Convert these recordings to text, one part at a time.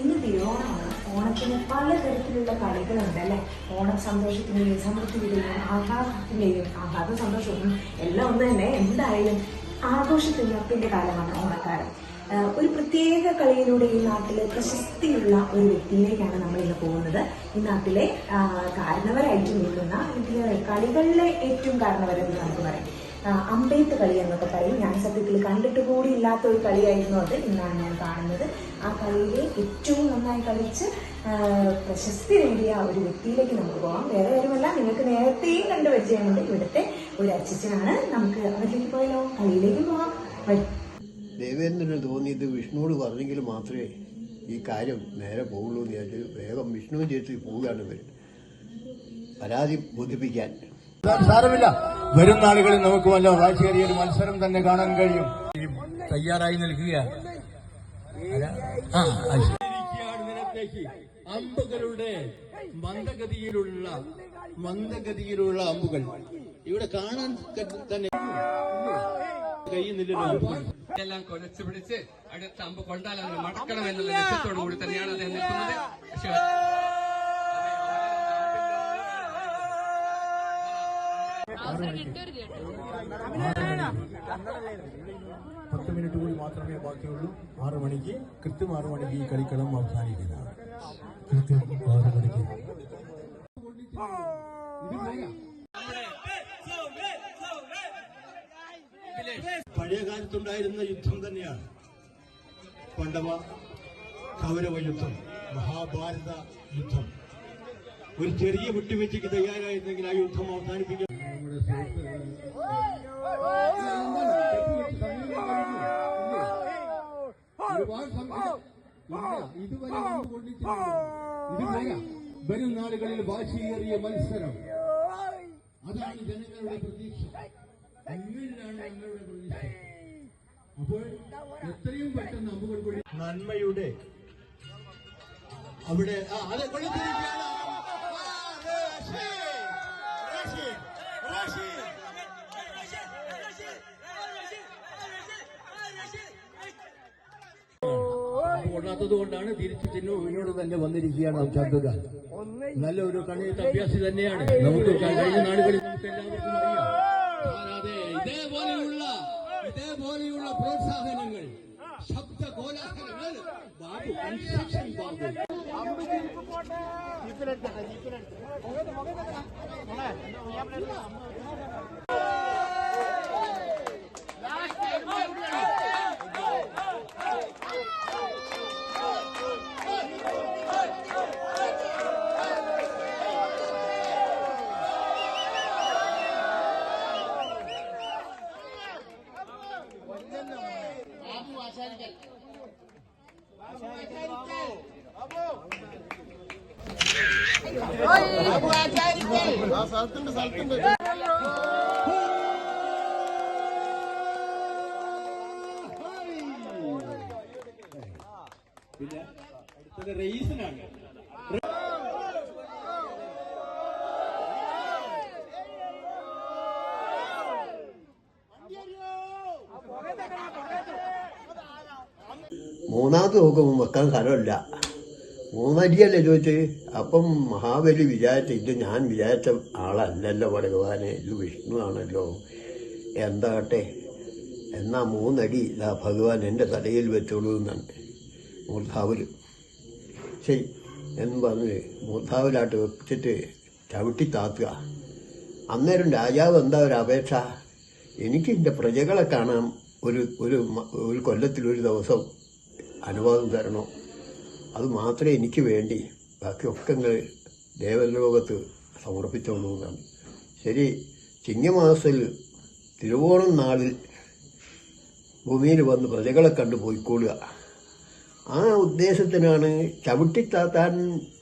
ഇന്ന് തിരുവോണമാണ് ഓണത്തിന് പലതരത്തിലുള്ള കളികളുണ്ട് അല്ലെ ഓണം സന്തോഷത്തിന്റെയും സമൃദ്ധിയുടെയും ആഘാതത്തിന്റെയും ആഘാത സന്തോഷവും എല്ലാം ഒന്ന് തന്നെ. എന്തായാലും ആഘോഷത്തിന്റെ കാലമാണ് ഓണക്കാലം. ഒരു പ്രത്യേക കളിയിലൂടെ ഈ നാട്ടിലെ പ്രശസ്തിയുള്ള ഒരു വ്യക്തിയിലേക്കാണ് നമ്മൾ ഇന്ന് പോകുന്നത്. ഈ നാട്ടിലെ കാരണവരായിട്ട് നിൽക്കുന്ന അല്ലെങ്കിൽ കളികളിലെ ഏറ്റവും കാരണവരെന്ന് നമുക്ക് പറയാം. അമ്പെയ്ത്ത് കളി എന്നൊക്കെ പറയും. ഞാൻ സത്യത്തിൽ കണ്ടിട്ട് കൂടി ഇല്ലാത്ത ഒരു കളിയായിരുന്നു അത്. ഇന്നാണ് ഞാൻ കാണുന്നത്. ആ കളിയിലെ ഏറ്റവും നന്നായി കളിച്ച് പ്രശസ്തി നേടിയ ഒരു വ്യക്തിയിലേക്ക് നമുക്ക് പോകാം വേറെ കാര്യമല്ല നിങ്ങൾക്ക് നേരത്തെയും കണ്ടു പരിചയമുണ്ട് ഇവിടുത്തെ ഒരു അച്ഛനാണ് നമുക്ക് അവരിലേക്ക് പോയാലോ? കളിയിലേക്ക് പോകാം ദേവേന്ദ്രന് തോന്നിയത് വിഷ്ണുവോട് പറഞ്ഞെങ്കിൽ മാത്രമേ ഈ കാര്യം നേരെ പോകുള്ളൂ എന്ന് വിചാരിച്ച് വേഗം വിഷ്ണുവും ചേച്ചി പോവുകയാണ് ഇവർ പരാതി ബോധിപ്പിക്കാൻ. സാരമില്ല. വരും നാളുകളിൽ നമുക്ക് വല്ല വാശിയേറിയ ഒരു മത്സരം തന്നെ കാണാൻ കഴിയും. തയ്യാറായി നൽകുക അല്ല, ആ, അമ്പുകളുടെ മന്ദഗതിയിലുള്ള മന്ദഗതിയിലുള്ള അമ്പുകൾ. ഇവിടെ കാണാൻ ക- തന്നെ എല്ലാം കൊലച്ചു പിടിച്ച് അടുത്ത അമ്പ് കൊണ്ടാൽ അത് മടക്കണം എന്നുള്ള ലക്ഷ്യത്തോടു കൂടി തന്നെയാണ് അദ്ദേഹം നിൽക്കുന്നത്. പക്ഷേ പത്ത് മിനിറ്റ് കൂടി മാത്രമേ ബാക്കിയുള്ളൂ. ആറ് മണിക്ക് കൃത്യം ആറ് മണിക്ക് ഈ കളിക്കളം അവസാനിക്കുന്നതാണ് കൃത്യം മണിക്ക്. പഴയ കാലത്തുണ്ടായിരുന്ന യുദ്ധം തന്നെയാണ്. പണ്ഡവ കൗരവ യുദ്ധം മഹാഭാരത യുദ്ധം. ഒരു ചെറിയ വിട്ടുവീഴ്ചയ്ക്ക് തയ്യാറായിരുന്നെങ്കിൽ ആ യുദ്ധം അവസാനിപ്പിക്കാൻ ഒരുപാട് ഇതുവരെ. ഇതുവരെ വരും നാളുകളിൽ വാശിയേറിയ മത്സരം അതാണ് ജനങ്ങളുടെ പ്രതീക്ഷ നിങ്ങളിലാണ് ഞങ്ങളുടെ പ്രതീക്ഷ അപ്പോൾ എത്രയും പെട്ടെന്ന് അമ്പുകൾ നന്മയുടെ അവിടെ ആ, അതെ കൊള്ളിച്ചിരിക്കുകയാണ്. കൊള്ളാത്തത് കൊണ്ടാണ് തിരിച്ചു ചിന്നുവിനോട് തന്നെ വന്നിരിക്കുകയാണ് ചന്ദ്രക നല്ല ഒരു കണ്ണീത്ത അഭ്യാസി തന്നെയാണ്. നമുക്ക് കഴിഞ്ഞ നാടുകളിൽ നമുക്ക് എല്ലാവർക്കും അറിയാം. ഇതേപോലെയുള്ള ഇതേപോലെയുള്ള പ്രോത്സാഹനങ്ങൾ ശബ്ദ കോലാഹലങ്ങൾ ബാബു കൺസ്ട്രക്ഷൻ ബാബു പിന്നെ അടുത്തത് റെയ്സിനാണ് മൂന്നാമത് നോക്കുമ്പോൾ വെക്കാൻ സ്ഥലമില്ല. മൂന്നരിയല്ലേ ചോദിച്ചത് അപ്പം മഹാബലി വിചാരിച്ച ഇത് ഞാൻ വിചാരിച്ച ആളല്ലല്ലോ ഭഗവാനെ. ഇത് വിഷ്ണു ആണല്ലോ. എന്താകട്ടെ? എന്നാ മൂന്നടി ഇതാ ഭഗവാൻ എന്റെ തലയിൽ വെച്ചോളൂ എന്നാണ് മൂർധാവിൽ ശരി എന്ന് പറഞ്ഞ് മൂർധാവിലായിട്ട് വെച്ചിട്ട് ചവിട്ടി താത്തുക. അന്നേരം രാജാവ് എന്താ ഒരു അപേക്ഷ? എനിക്ക് എന്റെ പ്രജകളെ കാണാൻ ഒരു ഒരു ഒരു ദിവസം അനുവാദം തരണോ? അത് മാത്രമേ എനിക്ക് വേണ്ടി ബാക്കിയൊക്കെ നിങ്ങൾ ദേവലോകത്ത് സമർപ്പിച്ചോളൂ എന്നാണ്. ശരി ചിങ്ങമാസത്തിൽ തിരുവോണം നാളിൽ ഭൂമിയിൽ വന്ന് പ്രജകളെ കണ്ടു പോയിക്കൊള്ളുക. ആ ഉദ്ദേശത്തിനാണ് ചവിട്ടിത്താത്താൻ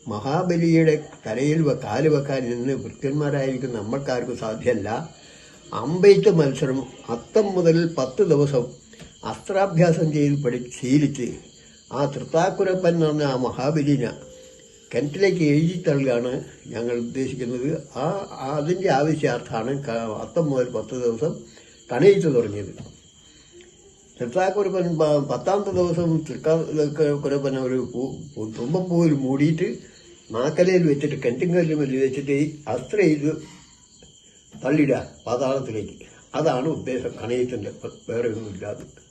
മഹാബലിയുടെ തലയിൽ കാൽ വെക്കാൻ ഇന്ന് വൃത്യന്മാരായിരിക്കും നമ്മൾക്കാർക്കും സാധ്യമല്ല. അമ്പെയ്ത്ത് മത്സരം അത്തം മുതൽ പത്ത് ദിവസം അസ്ത്രാഭ്യാസം ചെയ്ത് പഠി ശീലിച്ച് ആ തൃത്താക്കുരപ്പൻ എന്ന് പറഞ്ഞ ആ മഹാബലിനെ കിണറ്റിലേക്ക് എഴുതി തള്ളുകയാണ് ഞങ്ങൾ ഉദ്ദേശിക്കുന്നത്. ആ അതിന്റെ ആവശ്യാർത്ഥമാണ് അത്തം മുതൽ പത്ത് ദിവസം കണയിച്ചു തുടങ്ങിയത്. തൃത്താക്കുരപ്പൻ പത്താമത്തെ ദിവസം തൃക്കാക്കുരപ്പൻ ഒരു തുമ്പപ്പൂവിൽ മൂടിയിട്ട് നാക്കലയിൽ വെച്ചിട്ട് കെട്ടിങ്കല്ലും വലിയ വെച്ചിട്ട് ഈ അസ്ത്ര ചെയ്ത് തള്ളിടുക പാതാളത്തിലേക്ക്. അതാണ് ഉദ്ദേശം. കണയത്തിന്റെ വേറെ ഒന്നുമില്ലാതെ